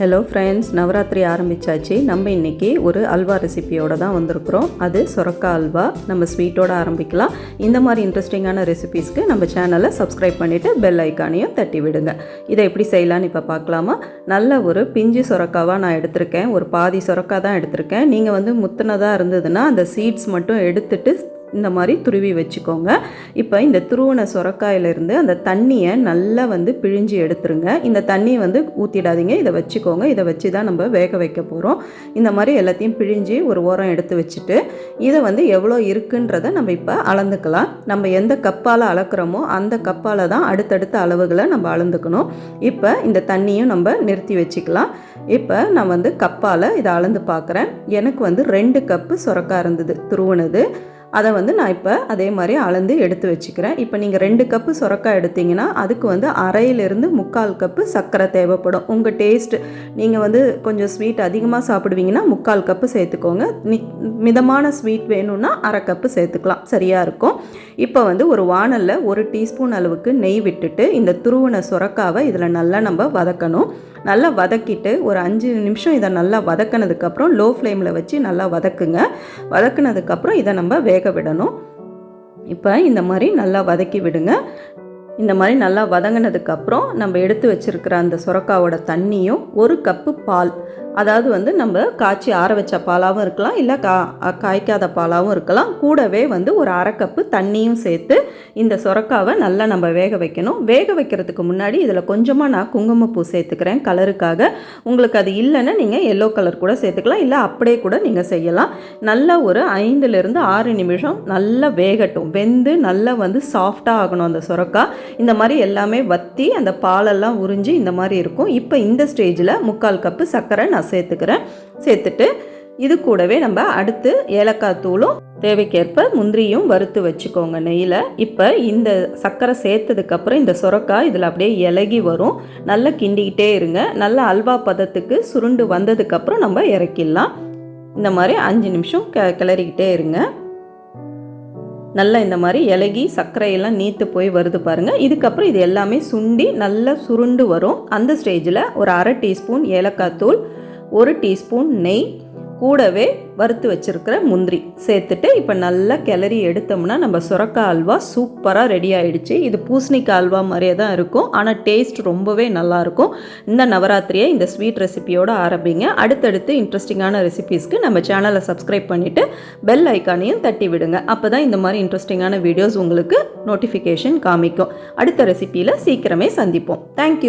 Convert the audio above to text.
Hello friends Navaratri ஆரம்பித்தாச்சு நம்ம இன்றைக்கி ஒரு அல்வா ரெசிபியோட தான் வந்திருக்கிறோம். அது சொரக்கா அல்வா. நம்ம ஸ்வீட்டோட ஆரம்பிக்கலாம். இந்த மாதிரி இன்ட்ரெஸ்டிங்கான ரெசிபீஸ்க்கு நம்ம சேனலை சப்ஸ்கிரைப் பண்ணிவிட்டு பெல் ஐக்கானையும் தட்டி விடுங்க. இதை எப்படி செய்யலான்னு இப்போ பார்க்கலாமா? நல்ல ஒரு பிஞ்சு சொரக்காவாக நான் எடுத்திருக்கேன். ஒரு பாதி சொரக்கா தான் எடுத்திருக்கேன். நீங்கள் வந்து முத்துனதாக இருந்ததுன்னா அந்த சீட்ஸ் மட்டும் எடுத்துட்டு இந்த மாதிரி துருவி வச்சுக்கோங்க. இப்போ இந்த துருவன சுரக்காயிலிருந்து அந்த தண்ணியை நல்லா வந்து பிழிஞ்சு எடுத்துருங்க. இந்த தண்ணியை வந்து ஊற்றிடாதீங்க இதை வச்சுக்கோங்க. இதை வச்சு தான் நம்ம வேக வைக்க போகிறோம் இந்த மாதிரி எல்லாத்தையும் பிழிஞ்சு ஒரு ஓரம் எடுத்து வச்சுட்டு இதை வந்து எவ்வளோ இருக்குன்றதை நம்ம இப்போ அளந்துக்கலாம். நம்ம எந்த கப்பால் அளக்குறோமோ அந்த கப்பால் தான் அடுத்தடுத்த அளவுகளை நம்ம அளந்துக்கணும். இப்போ இந்த தண்ணியும் நம்ம நிறுத்தி வச்சுக்கலாம். இப்போ நான் வந்து கப்பால் இதை அளந்து பார்க்குறேன் எனக்கு வந்து ரெண்டு கப்பு சுரக்கா இருந்தது துருவனது. அதை வந்து நான் இப்போ அதே மாதிரி அளந்து எடுத்து வச்சுக்கிறேன். இப்போ நீங்கள் ரெண்டு கப்பு சுரக்காய் எடுத்தீங்கன்னா அதுக்கு வந்து அரையிலிருந்து முக்கால் கப்பு சர்க்கரை தேவைப்படும். உங்கள் டேஸ்ட் நீங்கள் வந்து கொஞ்சம் ஸ்வீட் அதிகமாக சாப்பிடுவீங்கன்னா முக்கால் கப்பு சேர்த்துக்கோங்க. மிதமான ஸ்வீட் வேணும்னா அரை கப்பு சேர்த்துக்கலாம். சரியாக இருக்கும். இப்போ வந்து ஒரு வானலில் ஒரு டீஸ்பூன் அளவுக்கு நெய் விட்டுட்டு இந்த துருவன சுரக்காவை இதில் நல்லா நம்ம வதக்கணும். நல்லா வதக்கிட்டு ஒரு அஞ்சு நிமிஷம் இதை நல்லா வதக்கினதுக்கப்புறம் லோ ஃப்ளேமில் வச்சு நல்லா வதக்குங்க. வதக்குனதுக்கப்புறம் இதை நம்ம வேக விடணும். இப்போ இந்த மாதிரி நல்லா வதக்கி விடுங்க. இந்த மாதிரி நல்லா வதங்கினதுக்கப்புறம் நம்ம எடுத்து வச்சுருக்கிற அந்த சுரக்காவோட தண்ணியும் ஒரு கப்பு பால். அதாவது வந்து நம்ம காய்ச்சி ஆற வச்ச பாலாகவும் இருக்கலாம் இல்லை கா காய்க்காத பாலாகவும் இருக்கலாம். கூடவே வந்து ஒரு அரை கப்பு தண்ணியும் சேர்த்து இந்த சுரக்காவை நல்லா நம்ம வேக வைக்கணும். வேக வைக்கிறதுக்கு முன்னாடி இதில் கொஞ்சமாக நான் குங்குமப்பூ சேர்த்துக்கிறேன் கலருக்காக. உங்களுக்கு அது இல்லைன்னா நீங்கள் எல்லோ கலர் கூட சேர்த்துக்கலாம் இல்லை அப்படியே கூட நீங்கள் செய்யலாம். நல்லா ஒரு ஐந்துலேருந்து ஆறு நிமிஷம் நல்லா வேகட்டும். வெந்து நல்லா வந்து சாஃப்டாக ஆகணும் அந்த சுரக்காய் இந்த மாதிரி எல்லாமே வற்றி அந்த பாலெல்லாம் உறிஞ்சி இந்த மாதிரி இருக்கும். இப்போ இந்த ஸ்டேஜில் முக்கால் கப்பு சர்க்கரை நான் சேர்த்துக்கிறேன். சேர்த்துட்டு இது கூடவே நம்ம அடுத்து ஏலக்காய் தூளும் தேவைக்கேற்ப முந்திரியும் வறுத்து வச்சுக்கோங்க நெய்யில். இப்போ இந்த சர்க்கரை சேர்த்ததுக்கப்புறம் இந்த சுரக்காய் இதில் அப்படியே இலகி வரும். நல்லா கிண்டிக்கிட்டே இருங்க. நல்லா அல்வா பதத்துக்கு சுருண்டு வந்ததுக்கப்புறம் நம்ம இறக்கிடலாம். இந்த மாதிரி அஞ்சு நிமிஷம் க கிளறிக்கிட்டே இருங்க. நல்லா இந்த மாதிரி இலகி சர்க்கரையெல்லாம் நீத்து போய் வருது பாருங்கள் இதுக்கப்புறம் இது எல்லாமே சுண்டி நல்லா சுருண்டு வரும். அந்த ஸ்டேஜில் ஒரு அரை டீஸ்பூன் ஏலக்காய் தூள் ஒரு டீஸ்பூன் நெய் கூடவே வறுத்து வச்சுருக்கிற முந்திரி சேர்த்துட்டு இப்போ நல்லா கிளறி எடுத்தோம்னா நம்ம சுரக்காய் அல்வா சூப்பராக ரெடி ஆகிடுச்சு இது பூசணிக்காய் அல்வா மாதிரியே தான் இருக்கும். ஆனால் டேஸ்ட் ரொம்பவே நல்லாயிருக்கும் இந்த நவராத்திரியை இந்த ஸ்வீட் ரெசிபியோடு ஆரம்பிங்க. அடுத்தடுத்து இன்ட்ரெஸ்டிங்கான ரெசிபீஸ்க்கு நம்ம சேனலை சப்ஸ்கிரைப் பண்ணிவிட்டு பெல் ஐக்கானையும் தட்டி விடுங்க. அப்போ தான் இந்த மாதிரி இன்ட்ரெஸ்டிங்கான வீடியோஸ் உங்களுக்கு நோட்டிஃபிகேஷன் காமிக்கும். அடுத்த ரெசிப்பியில் சீக்கிரமே சந்திப்போம். தேங்க்யூ